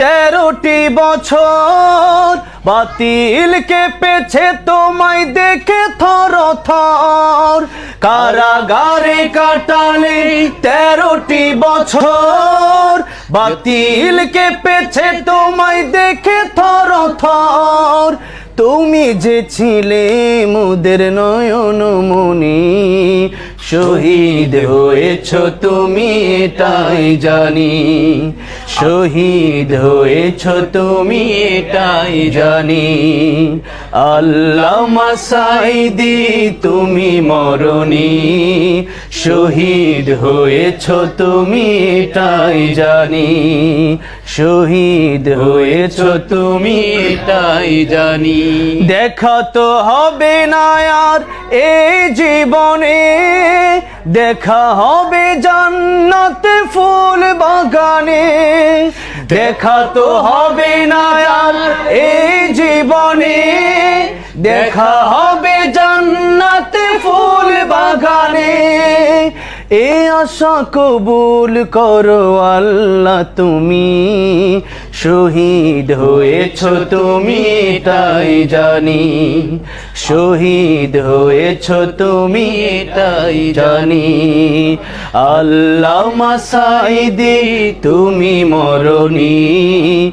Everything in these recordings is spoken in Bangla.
তেরোটি বছর বাতিল কেঁপেছে তোমায় দেখে থর থর। কারাগারে কাটালে তেরোটি বছর বাতিল কেঁপেছে তোমায় দেখে থর থর। তুমি যে ছিলে মোদের নয়ন মনি শহীদ হয়েছ তুমি এটাই জানি। শহীদ হয়েছ তুমি এটাই জানি। আল্লাহ মাসাইদি, তুমি মরণি। শহীদ হয়েছ তুমি এটাই জানি। শহীদ হয়েছ তুমি এটাই জানি। দেখা তো হবে না আর এই জীবনে। দেখা হবে জান্নাতে ফুল বাগানে। দেখা তো হবে না আর এই জীবনে। দেখা হবে এ আশা কবুল করো আল্লাহ তুমি। শহীদ হয়েছ তুমি, তাই জানি। শহীদ হয়েছ তুমি, তাই জানি। আল্লাহ মাসাইদি, তুমি মরণি।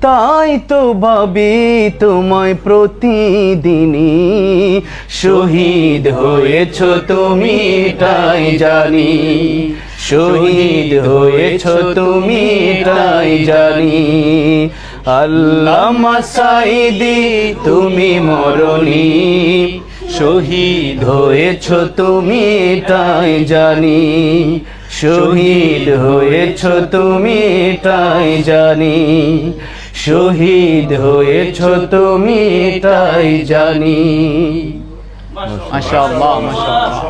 তাই তো ভাবি তোমায় প্রতিদিনই। শহীদ হয়েছ তুমি, তাই জানি। শহীদ হয়েছ তুমি, তাই জানি। আল্লাহ মাসাইদি, তুমি মরণি। শহীদ হয়েছ তুমি, তাই জানি। শহীদ হয়েছ তুমি, তাই জানি। শহীদ হয়েছ তুমি তাই জানি। মাশাআল্লাহ মাশাআল্লাহ।